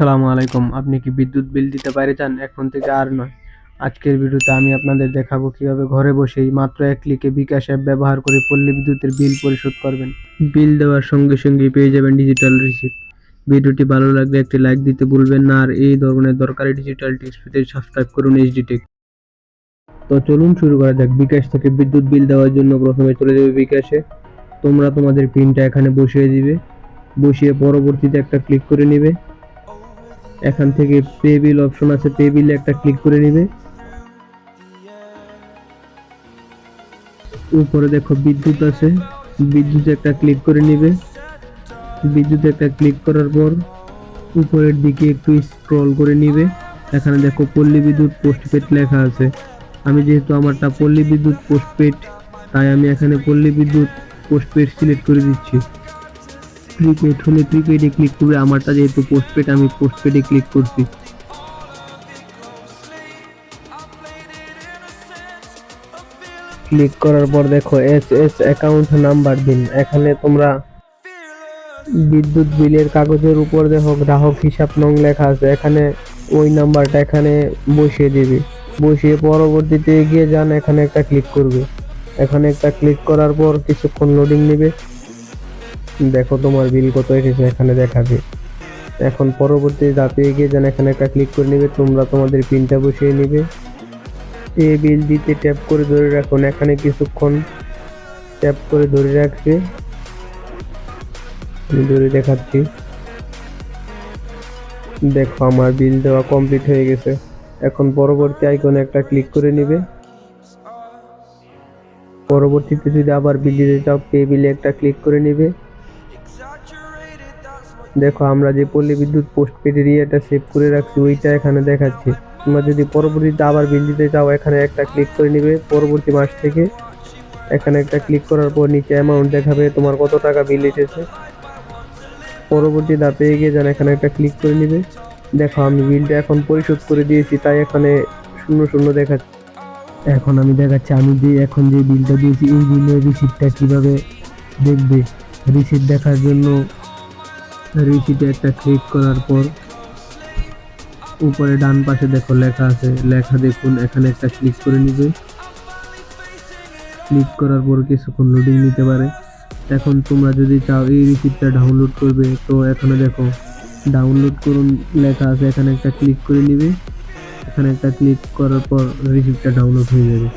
আসসালামু আলাইকুম। আপনি কি বিদ্যুৎ বিল দিতে পারে চান এখন থেকে আর নয়। আজকের ভিডিওতে আমি আপনাদের দেখাবো কীভাবে ঘরে বসেই মাত্র এক ক্লিকে বিকাশ অ্যাপ ব্যবহার করে পল্লী বিদ্যুতের বিল পরিশোধ করবেন। বিল দেওয়ার সঙ্গে সঙ্গে পেয়ে যাবেন ডিজিটাল রিসিপ্ট ভিডিওটি ভালো লাগলে একটি লাইক দিতে ভুলবেন না। আর এই ধরনের দরকারি ডিজিটাল টিপস পেতে সাবস্ক্রাইব করুন এইচডি টেক তো চলুন শুরু করা যাক। বিকাশ থেকে বিদ্যুৎ বিল দেওয়ার জন্য প্রথমে চলে যাবে বিকাশে। তোমরা তোমাদের পিনটা এখানে বসিয়ে দিবে। বসিয়ে পরবর্তীতে একটা ক্লিক করে নেবে। এখান থেকে পে বিল অপশন আছে পে বিলে একটা ক্লিক করে নেবে। উপরে দেখো বিদ্যুৎ আছে বিদ্যুৎ একটা ক্লিক করে নেবে। বিদ্যুৎ একটা ক্লিক করার পর উপরের দিকে একটু স্ক্রল করে নিবে। এখানে দেখো পল্লী বিদ্যুৎ পোস্টপেড লেখা আছে। আমি যেহেতু আমারটা পল্লী বিদ্যুৎ পোস্টপেড তাই আমি এখানে পল্লী বিদ্যুৎ পোস্টপেড সিলেক্ট করে দিচ্ছি। প্রিপেড হলে প্রিপেডে ক্লিক করবে আমারটা যেহেতু পোস্টপেড আমি পোস্টপেডে ক্লিক করছি। ক্লিক করার পর দেখো এস এস অ্যাকাউন্ট নাম্বার দিন। এখানে তোমরা বিদ্যুৎ বিলের কাগজের উপর দেখো, গ্রাহক হিসাব নং লেখা আছে। এখানে ওই নাম্বারটা এখানে বসিয়ে দিবি। বসিয়ে পরবর্তীতে এগিয়ে যান, এখানে একটা ক্লিক করবে। এখানে একটা ক্লিক করার পর কিছুক্ষণ লোডিং নেবে। দেখো তোমার বিল কত এসেছে, এখানে দেখাবে। এখন পরবর্তী ধাপে এগিয়ে যান, এখানে একটা ক্লিক করে নেবে, তোমরা তোমাদের পিনটা বসিয়ে নেবে। এ বিল দিতে ট্যাপ করে ধরে রাখুন এখানে কিছুক্ষণ ট্যাপ করে ধরে রাখবে। আমি ধরে দেখাচ্ছি। দেখো, আমার বিল দেওয়া কমপ্লিট হয়ে গেছে। এখন পরবর্তী আইকনে একটা ক্লিক করে নেবে। পরবর্তীতে যদি আবার বিল দিতে চাও পে বিলে একটা ক্লিক করে নেবে। দেখো, আমরা যে পল্লী বিদ্যুৎ পোস্টপেড এরিয়াটা সেভ করে রাখছি, ওইটা এখানে দেখাচ্ছি। তোমরা যদি পরবর্তীতে আবার বিল দিতে চাও, এখানে একটা ক্লিক করে নিবে। পরবর্তী মাস থেকে এখানে একটা ক্লিক করার পর নিচে অ্যামাউন্ট দেখাবে তোমার কত টাকা বিল এসেছে। পরবর্তী ধাপে এগিয়ে যান, এখানে একটা ক্লিক করে নেবে। দেখো, আমি বিলটা এখন পরিশোধ করে দিয়েছি, তাই এখানে শূন্য শূন্য দেখাচ্ছে। এখন আমি দেখাচ্ছি, আমি যে এখন যে বিলটা দিয়েছি, এই বিলের রিসিপ্টটা কীভাবে দেখবে? রিসিপ্ট দেখার জন্য রিসিপ্টে একটা ক্লিক করার পর উপরে ডান পাশে দেখো লেখা আছে, লেখা দেখুন, এখানে একটা ক্লিক করে নিবে। ক্লিক করার পর কিছুক্ষণ লোডিং নিতে পারে। এখন তোমরা যদি চাও এই রিসিপ্টটা ডাউনলোড করবে, তো এখানে দেখো ডাউনলোড করুন লেখা আছে, এখানে একটা ক্লিক করে নিবে। এখানে একটা ক্লিক করার পর রিসিপ্টটা ডাউনলোড হয়ে যাবে।